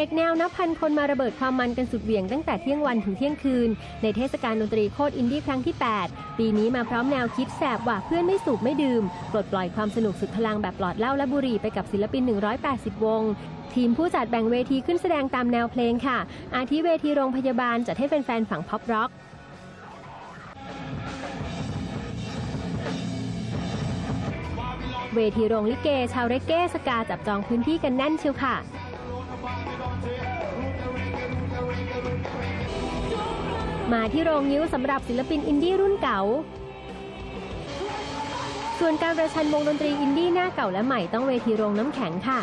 ด็กๆ แนวนับพันคนมาระเบิดความมันกันสุดเหวี่ยงตั้งแต่เที่ยงวันถึงเที่ยงคืน ในเทศกาลดนตรีโคตรอินดี้ครั้งที่ 8 ปีนี้มาพร้อมแนวคิดแสบว่าเพื่อนไม่สูบไม่ดื่ม ปลดปล่อยความสนุกสุดพลังแบบปลอดเหล้าและบุหรี่ไปกับศิลปิน 180 วงทีมผู้จัดแบ่งเวทีขึ้นแสดงตามแนวเพลงค่ะ อาทิเวทีโรงพยาบาลจัดให้แฟนๆฝั่งพ็อปร็อกเวทีโรงลิเก ชาวเรเก้สกาจับจองพื้นที่กันแน่นเชียวค่ะ มาที่โรงนิ้วสำหรับศิลปินอินดี้รุ่นเก่า ส่วนการประชันวงดนตรีอินดี้หน้าเก่าและใหม่ต้องเวทีโรงน้ำแข็งค่ะ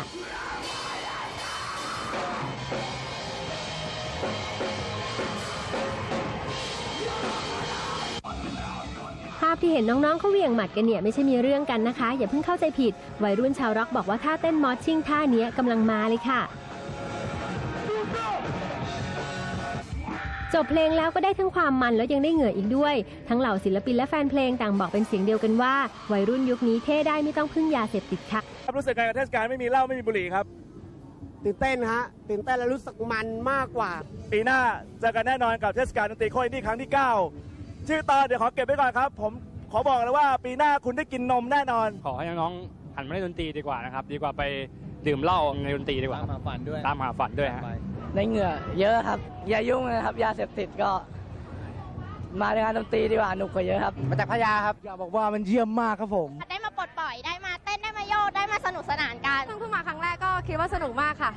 ภาพที่เห็นน้องๆเขาเวียงหมัดกันเนี่ยไม่ใช่มีเรื่องกันนะคะ อย่าเพิ่งเข้าใจผิด วัยรุ่นชาวร็อกบอกว่าท่าเต้นมอสชิ่งท่าเนี้ยกำลังมาเลยค่ะ จบเพลงแล้วก็ได้ทั้งความมันแล้วยังได้เหงื่ออีกด้วย ทั้งเหล่าศิลปินและแฟนเพลงต่างบอกเป็นเสียงเดียวกันว่า วัยรุ่นยุคนี้เท่ได้ไม่ต้องพึ่งยาเสพติดค่ะครับรู้สึกไงกับเทศกาลไม่มีเหล้าไม่มีบุหรี่ครับตื่นเต้นฮะตื่นเต้นแล้วรู้สึกมันมากกว่า ปีหน้าเจอกันแน่นอนกับเทศกาลดนตรีโคตรอินดี้ครั้งที่ 9 ชื่อตอนเดี๋ยวขอเก็บไว้ก่อนครับ ผมขอบอกเลยว่าปีหน้าคุณได้กินนมแน่นอน ขอให้น้องๆหันมาเล่นดนตรีดีกว่านะครับดีกว่าไปดื่มเหล้าในดนตรีดีกว่าตามหาฝันด้วยตามหาฝันด้วยฮะ ไปได้เหงื่อเยอะครับ อย่ายุ่งนะครับยาเสพติดก็ มาในงานดนตรีดีกว่าหนุกกว่าเยอะครับ มาจากพยาครับอยากบอกว่ามันเยี่ยมมากครับผม ได้มาปลดปล่อยได้มาเต้นได้มาโยกได้มาสนุกสนานกันเพิ่งเพิ่งมาครั้งแรกก็คิดว่าสนุกมากค่ะ